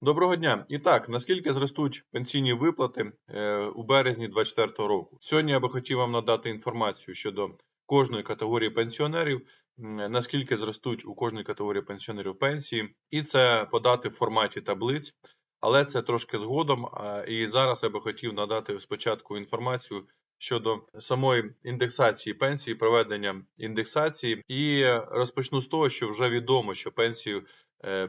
Доброго дня. І так, наскільки зростуть пенсійні виплати е, у березні 2024 року? Сьогодні я би хотів вам надати інформацію щодо кожної категорії пенсіонерів, наскільки зростуть у кожної категорії пенсіонерів пенсії, і це подати в форматі таблиць, але це трошки згодом. І зараз я би хотів надати спочатку інформацію щодо самої індексації пенсії, проведення індексації, і розпочну з того, що вже відомо, що пенсію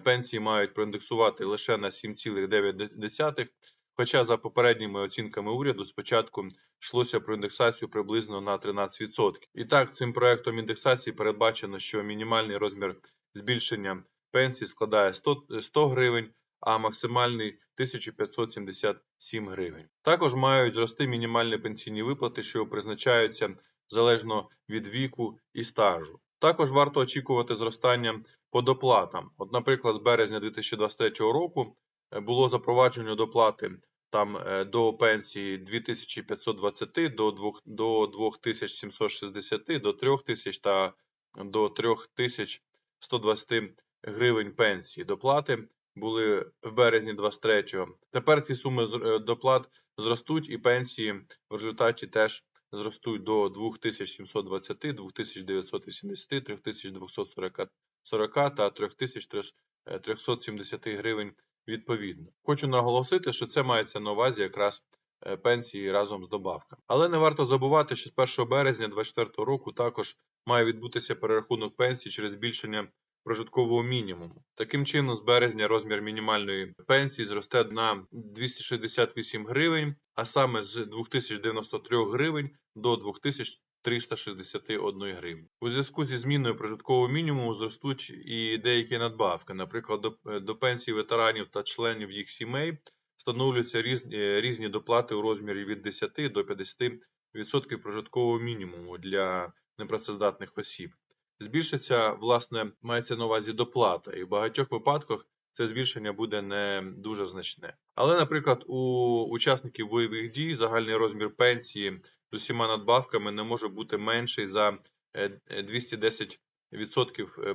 пенсії мають проіндексувати лише на 7,9, хоча за попередніми оцінками уряду спочатку йшлося про індексацію приблизно на 13%. І так, цим проектом індексації передбачено, що мінімальний розмір збільшення пенсії складає 100, 100 гривень, а максимальний 1577 гривень. Також мають зрости мінімальні пенсійні виплати, що призначаються залежно від віку і стажу. Також варто очікувати зростання по доплатам. От, наприклад, з березня 2023 року е, було запроваджено доплати там е, до пенсії 2520 до 2, до 2760 до 3000 та до 3120 гривень пенсії. Доплати були в березні 23-го. Тепер ці суми е, доплат зростуть і пенсії в результаті теж зростуть до 2720, 2980, 3240 40 та 3370 гривень відповідно. Хочу наголосити, що це мається на увазі якраз е, пенсії разом з добавками. Але не варто забувати, що з 1 березня 2024 року також має відбутися перерахунок пенсій через збільшення прожиткового мінімуму. Таким чином, з березня розмір мінімальної пенсії зросте на 268 гривень, а саме з 2093 гривень до 2361 гривні. У зв'язку зі зміною прожиткового мінімуму зростуть і деякі надбавки, наприклад, до, до пенсій ветеранів та членів їх сімей встановлюються різні, е, різні доплати у розмірі від 10 до 50% прожиткового мінімуму для непрацездатних осіб. Збільшиться, власне, мається на увазі доплата, і в багатьох випадках це збільшення буде не дуже значне. Але, наприклад, у учасників бойових дій загальний розмір пенсії з усіма надбавками не може бути менший за е, е, 210% е,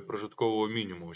прожиткового мінімуму,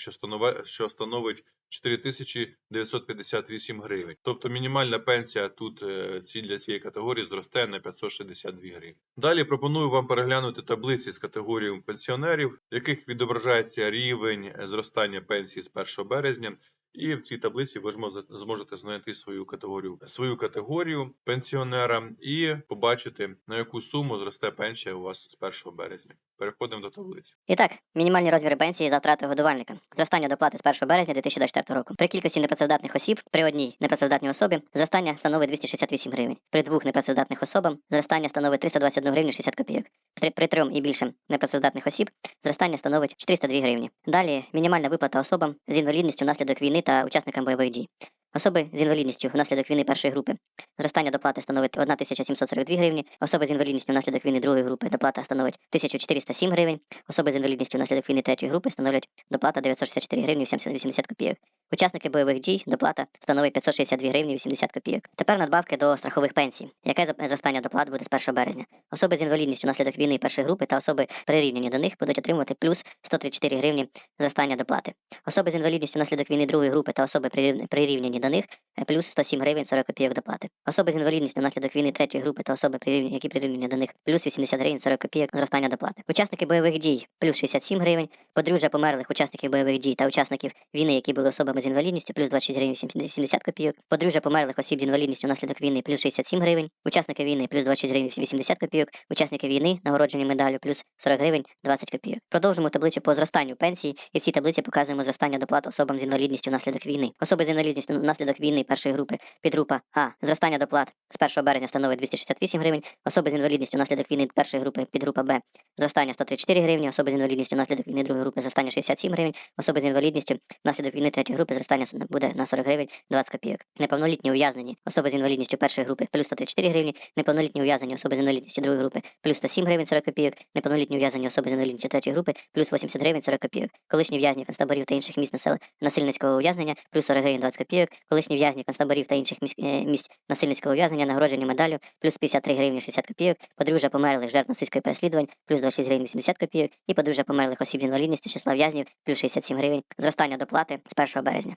що становить 4958 гривень. Тобто мінімальна пенсія тут е, для цієї категорії зросте на 562 гривні. Далі пропоную вам переглянути таблиці з категорією пенсіонерів, в яких відображається рівень е, зростання пенсії з 1 березня. І в цій таблиці ви зможете знайти свою категорію, свою категорію пенсіонера і побачити, на яку суму зросте пенсія у вас з 1 березня. Переходимо до таблиці. І так, мінімальні розміри пенсії за втрати годувальника. Зростання доплати з 1 березня 2024 року. При кількості непрацездатних осіб при одній непрацездатній особі зростання становить 268 гривень. При двох непрацездатних особам зростання становить 321 гривню 60 копійок. При, при трьом і більше непрацездатних осіб зростання становить 402 гривні. Далі мінімальна виплата особам з інвалідністю внаслідок війни та учасникам бойових дій. Особи з інвалідністю внаслідок війни першої групи. Зростання доплати становить 1742 гривні. Особи з інвалідністю внаслідок війни другої групи доплата становить 1407 гривень. Особи з інвалідністю внаслідок війни третьої групи становлять доплата 964 гривні 70 80 копійок. Учасники бойових дій доплата становить 562 гривні 80 копійок. Тепер надбавки до страхових пенсій. Яке зростання доплат буде з 1 березня? Особи з інвалідністю наслідок війни першої групи та особи прирівняні до них будуть отримувати плюс 134 гривні зростання доплати. Особи з інвалідністю наслідок війни другої групи та особи прирівняні до них плюс 107 гривень 40 копійок доплати. Особи з інвалідністю внаслідок війни третьої групи та особи, які прирівняні до них, плюс 80 гривень 40 копійок зростання доплати. Учасники бойових дій плюс 67 гривень, подружжя померлих учасників бойових дій та учасників війни, які були особами з інвалідністю, плюс 26 гривень 70 копійок, подружжя померлих осіб з інвалідністю внаслідок війни, плюс 67 гривень, учасники війни, плюс 26 гривень 80 копійок, учасники війни, нагороджені медаллю, плюс 40 гривень 20 копійок. Продовжимо таблицю по зростанню пенсії, і в цій таблиці показуємо зростання доплат особам з інвалідністю внаслідок війни. Особи з інвалідністю внаслідок війни першої групи підгрупа А. Зростання доплат з 1 березня становить 268 гривень. Особи з інвалідністю внаслідок війни першої групи підгрупа Б. Зростання 134 гривні. Особи з інвалідністю внаслідок війни другої групи зростання 67 гривень. Особи з інвалідністю внаслідок війни третьої групи зростання буде на 40 гривень 20 копійок. Неповнолітні ув'язнені. Особи з інвалідністю першої групи плюс 134 гривні. Неповнолітні ув'язнені особи з інвалідністю другої групи плюс 107 гривень 40 копійок. Неповнолітні ув'язнені особи з інвалідністю третьої групи плюс 80 гривень 40 копійок. Колишні в'язні концтаборів та інших насели- насильницького ув'язнення плюс 40 гривень 20 копійок. Колишні в'язні концтаборів та інших е, місць насильницького ув'язнення нагороджені медаллю плюс 53 гривні 60 копійок. Подружжя померлих жертв нацистської переслідувань плюс 26 гривень 80 копійок. І подружжя померлих осіб з інвалідністю числа в'язнів плюс 67 гривень. Зростання доплати з 1 березня.